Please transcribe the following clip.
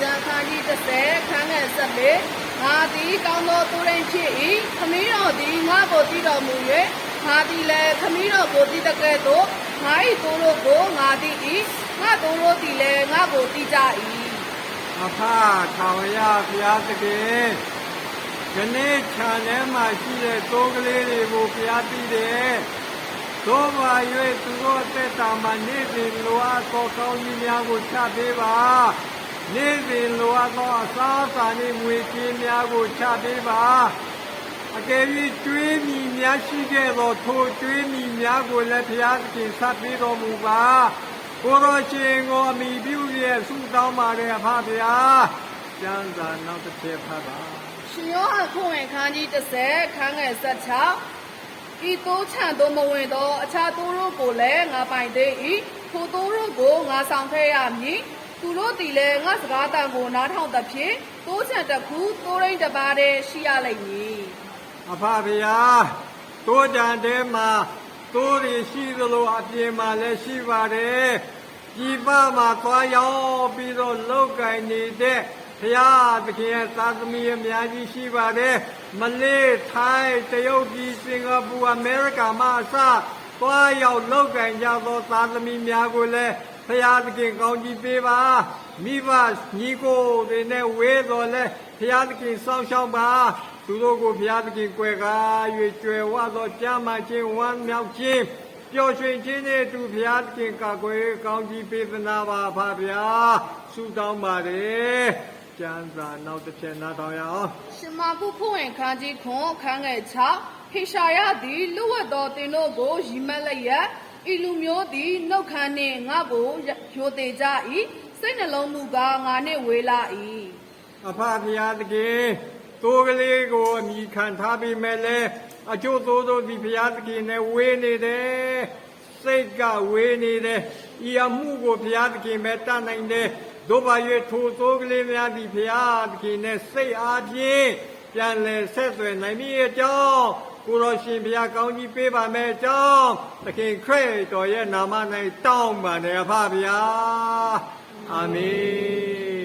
ကျမ်းခန်းကြီး30ခန်းငယ်14ငါသည်ကောင်းသောသူတိုင်းဖြစ်၏ခမည်းတော်သည်ငါကိုတည်တော်မူ၍ငါသည်လည်းခမည်းတော်ကိုတည်တကဲ့သို့ငါ၏သူတို့ကိုငါတည်၏ငါသူတို့သည်လည်းငါကိုတည်ကြ၏အဖထာဝရဘုရားသခင်ယနေ့ခြံထဲမှာရှိတဲ့တိုးကလေးတွေကိုဘုရားသိတယ်သို့ပါ၍သူတို့အသက်တာမှာနေ့စဉ်လိုအပ်သောကောင်းကြီးများကိုချပေးပါ နေ့စဉ်လိုအပ်သောအစာအစာနှင့်ငွေကြေးများကိုချပေးပါအကယ်၍ကျွေးမြီများရှိခဲ့သောထိုကျွေးမြီများကိုလည်းဘုရားသခင်ဆက်ပေးတော်မူပါကိုယ်တော်ရှင်ကိုအမိပြုရဲ့ဆုတောင်းပါရဲ့အဖဗျာကျမ်းစာနောက်တစ်ချက်ဖတ်ပါရှင်ယောဟန်ခုဝင်ခန်းကြီး30ခန်းငယ်16ဤတိုးချံသို့မဝင်သောအခြားသူတို့ကိုလည်းငါပိုင်သေး၏ထိုသူတို့ကိုငါဆောင်ခဲ့ရမည် သူတို့သည်လည်းငါစကားတန်ကိုနားထောင်သဖြင့်တိုးချံတစ်ခုတိုးရင်းတစ်ပါးတည်းရှိရလိမ့်မည်အဖဗျာတိုးကြံတဲမှာတိုးရရှိသလိုအပြင်မှာလည်းရှိပါတယ်ဒီပမှာသွားရောက်ပြီးတော့လောက်ကင်နေတဲ့ဘုရားသခင်ရဲ့သာသမီအများကြီးရှိပါတယ်မလေးထိုင်းတရုတ်ပြည်စင်ကာပူအမေရိကမှာအစသွားရောက်လောက်ကင်ကြသောသာသမီများကိုလည်း ဘုရားသခင်ကောင်းကြီးပေးပါမိဘညီကိုတွေနဲ့ဝေးတော်လဲဘုရားသခင်စောင့်ရှောက်ပါသူတို့ကိုဘုရားသခင်ကွယ်ကား၍ကျွယ်ဝသောကြမ်းမှခြင်းဝမ်းမြောက်ခြင်းပျော်ရွှင်ခြင်းနှင့်အတူဘုရားသခင်ကာကွယ်ကောင်းကြီးပေးသနာပါဖဗျာဆုတောင်းပါတယ်ကျမ်းစာနောက်တစ်ချက်နားထောင်ရအောင်ရှင်မာကုခုဝင်ခန်းကြီးခွန်ခန်းငယ်6ဟေရှာယသည်လူဝတ်တော်တင်တို့ကိုရီမက်လျက် ဤလူမျိုးသည်နှုတ်ခမ်းနှင့်ငါကိုယိုသေးကြ၏စိတ်နှလုံးမူကားငါနှင့်ဝေးလာ၏အဖဘုရားသခင်တိုးကလေးကိုအမိခံထားပြီးမဲ့လဲအကျိုးသို့တို့ဒီဘုရားသခင်နဲ့ဝေးနေတယ်စိတ်ကဝေးနေတယ်ဤအမှုကိုဘုရားသခင်ပဲတတ်နိုင်တယ်တို့ပါ၍ထိုသိုးကလေးများဒီဘုရားသခင်နဲ့စိတ်အားဖြင့်ပြန်လဲဆက်သွယ်နိုင်မည်အကြောင်း ကိုရောရှင်ဘုရားကောင်းကြီးပေးပါမယ်အကြောင်းသခင်ခရစ်တော်ရဲ့နာမ၌တောင်းပါနေအဖဘုရားအာမင်